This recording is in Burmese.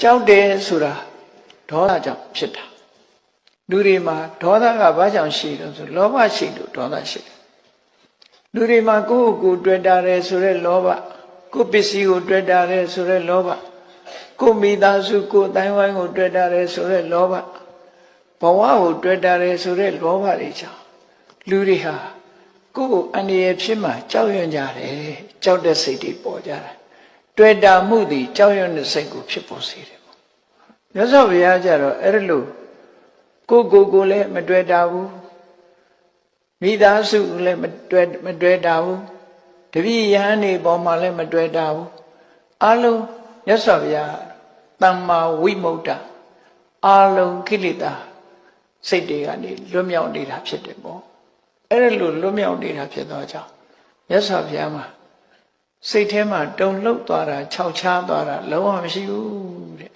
ကြောက်တယ်ဆိုတာဒေါသကြောင့်ဖြစ်တာလူတွေမှာဒေါသကဘာကြောင့်ရှိတယ်ဆိုလောဘရှိလို့ဒေါသရှိတယ်လူတွေမှာကိုယ့်ကိုယ်ကိုတွေ့တာတယ်ဆိုတဲ့လောဘကိုယ်ပစ္စည်းကိုတွေ့တာတယ်ဆိုတဲ့လောဘကိုယ်မိသားစုကိုယ်အတိုင်းဝိုင်းကိုတွေ့တာတယ်ဆိုတဲ့လောဘဘဝကိုတွေ့တာတယ်ဆိုတဲ့လောဘတွေကြောင့်လူတွေဟာကိုယ့်ကိုအန္တရာယ်ဖြစ်မှကြောက်ရွံ့ကြတယ်ကြောက်တဲ့စိတ်တွေပေါ်ကြတယ် တွေ့တာမှုသည်ကြောက်ရွံ့တဲ့စိတ်ကိုဖြစ်ပေါ်စေတယ်ပေါ့မြတ်စွာဘုရားကြတော့အဲ့ဒါလို့ကိုယ့်ကိုယ်ကိုလည်းမတွေ့တာဘူးမိသားစုလည်းမတွေ့မတွေ့တာဘူးတပည့်ယဟန်နေပေါ်မှာလည်းမတွေ့တာဘူးအလုံးမြတ်စွာဘုရားတမ္မာဝိမု ക്ത အလုံးခိလေသာစိတ်တွေကနေလွတ်မြောက်နေတာဖြစ်တယ်ပေါ့အဲ့ဒါလို့လွတ်မြောက်နေတာဖြစ်တော့ကြောင့်မြတ်စွာဘုရားမှာ စိတ်ထဲမှာတုန်လှုပ်သွားတာခြောက်ခြားသွားတာလုံးဝမရှိဘူးတဲ့